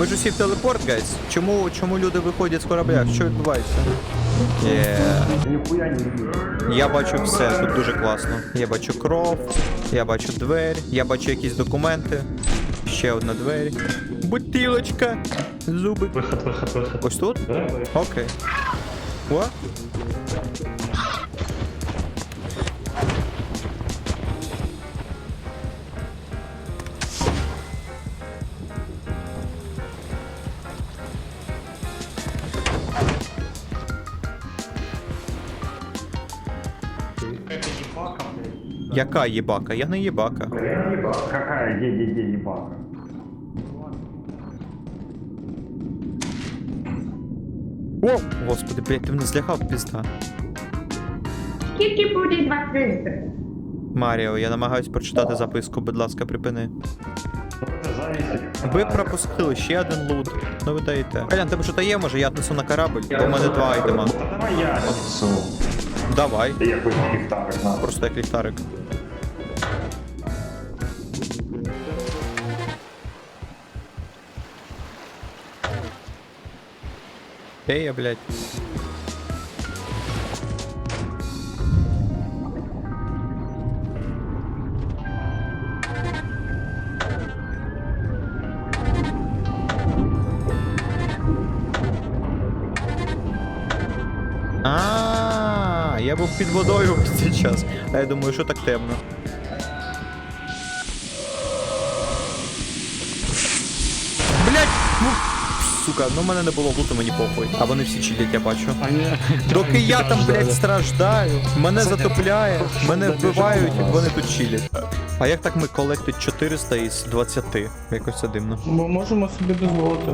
Ми ж усі в телепорт, гайс. Чому, чому люди виходять з корабля? Що відбувається? Є. Я бачу все, тут дуже класно. Я бачу кров, я бачу двері, я бачу якісь документи. Ще одна двері. Бутилочка. Зуби. Виход, виход, виход. Ось тут? Окей. О? Яка їбака? Я не їбака. Какая где-где-где ебака? О! Господи, блядь, ти мене злякав, пізда. Скільки буде два центри? Маріо, я намагаюсь прочитати записку, будь ласка, припини. Зависит. Ви пропустили ще один лут. Ну ви даєте. Колян, тебе що то є, може я отнесу на корабль? Бо в мене два айтема. Давай я. Давай. Я якось ліхтарик надо. Просто як ліхтарик. Ей, я, блядь. А, я був під водою весь цей час. А я думаю, що так темно. Блять! Ну, сука, ну в мене не було луту, мені похуй. А вони всі чилять, я бачу. Доки я там, блядь, страждаю, мене затопляє, мене вбивають, вони тут чилять. А як так ми колектить 400 із 20? Якось це дивно. Ми можемо собі дозволити.